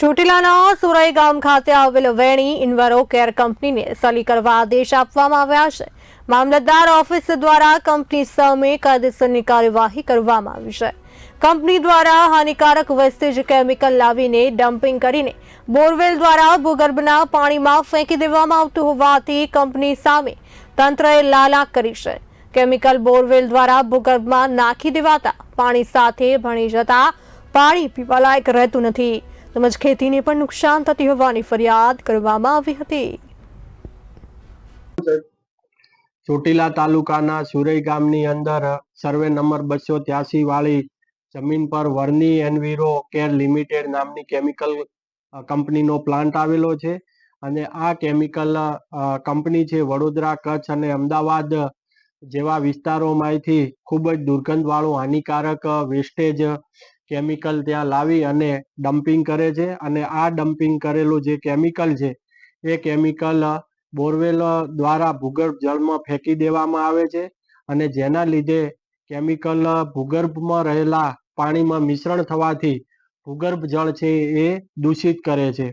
ચોટીલાના સુરઈ ગામ ખાતે આવેલ વેણી ઇન્વરો કેર કંપનીને સલી કરવા આદેશ આપવામાં આવ્યા છે. મામલતદાર ઓફિસ દ્વારા કંપની સામે કાયદેસરની કાર્યવાહી કરવામાં આવી છે. કંપની દ્વારા હાનિકારક વેસ્ટેજ કેમિકલ લાવીને ડમ્પિંગ કરીને બોરવેલ દ્વારા ભૂગર્ભના પાણીમાં ફેંકી દેવામાં આવતું હોવાથી કંપની સામે તંત્રએ લાલાક કરી છે. કેમિકલ બોરવેલ દ્વારા ભૂગર્ભમાં નાખી દેવાતા પાણી સાથે ભણી જતા પાણી પીવાલાયક રહેતું નથી. તેમજ ખેતીને પણ નુકસાન થતી હોવાની ફરિયાદ કરવામાં આવી હતી. ચોટીલા તાલુકાના સુરઈ ગામની અંદર સર્વે નંબર બસો ત્યાસી વાળી જમીન પર વર્ની એનવીરો કેર લિમિટેડ નામની કેમિકલ કંપનીનો પ્લાન્ટ આવેલો છે. અને આ કેમિકલ કંપની છે વડોદરા, કચ્છ અને અમદાવાદ જેવા વિસ્તારોમાંથી ખૂબ જ દુર્ગંધવાળું, હાનિકારક વેસ્ટેજ કેમિકલ ત્યાં લાવી અને ડમ્પિંગ કરે છે અને આ ડમ્પિંગ કરેલું જે કેમિકલ છે, એ કેમિકલ બોરવેલ દ્વારા ભૂગર્ભ જળમાં ફેંકી દેવામાં આવે છે અને જેના લીધે કેમિકલ ભૂગર્ભમાં રહેલા પાણીમાં મિશ્રણ થવાથી ભૂગર્ભ જળ છે એ દૂષિત કરે છે.